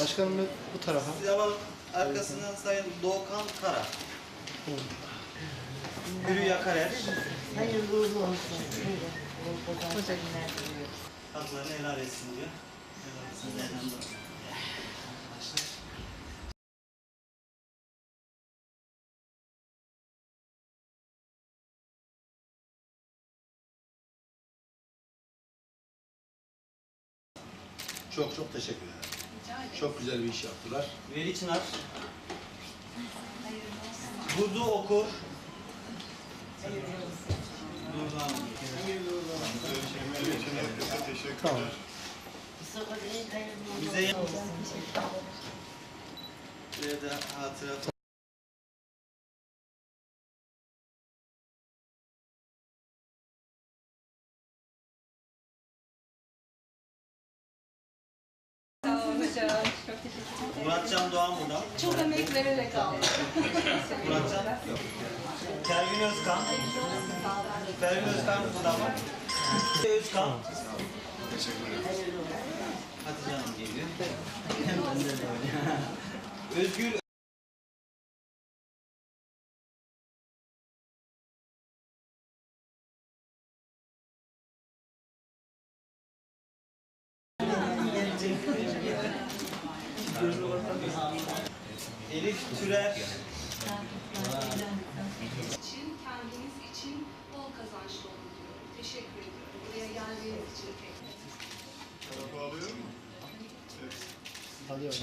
Başkanım bu- tarafa. Siz alalım. Arkasından Sayın Doğukan Kara. Hürü Yakarer. Hayırlı uğurlu olsun. Hoca günler diliyoruz. Haklarını helal etsin diyor. Helal etsin. Çok çok teşekkür ederim. Çok güzel bir iş yaptılar. Veli Çınar. Burdu Okur. Nurhan. Tamam. Bize- da hatıra. Hocam. Çok teşekkür ederim. Muratcan Doğan burada. Çok emek vererek aldım. Muratcan. Pervin Özkan. Pervin Özkan burada mı? Özkan. Hatice Hanım geliyor. Hem de öyle. Özgür Elif Türer. için, kendiniz için bol kazançlı olun diyorum. Teşekkür ediyorum. Buraya geldiğiniz için. Alıyorum.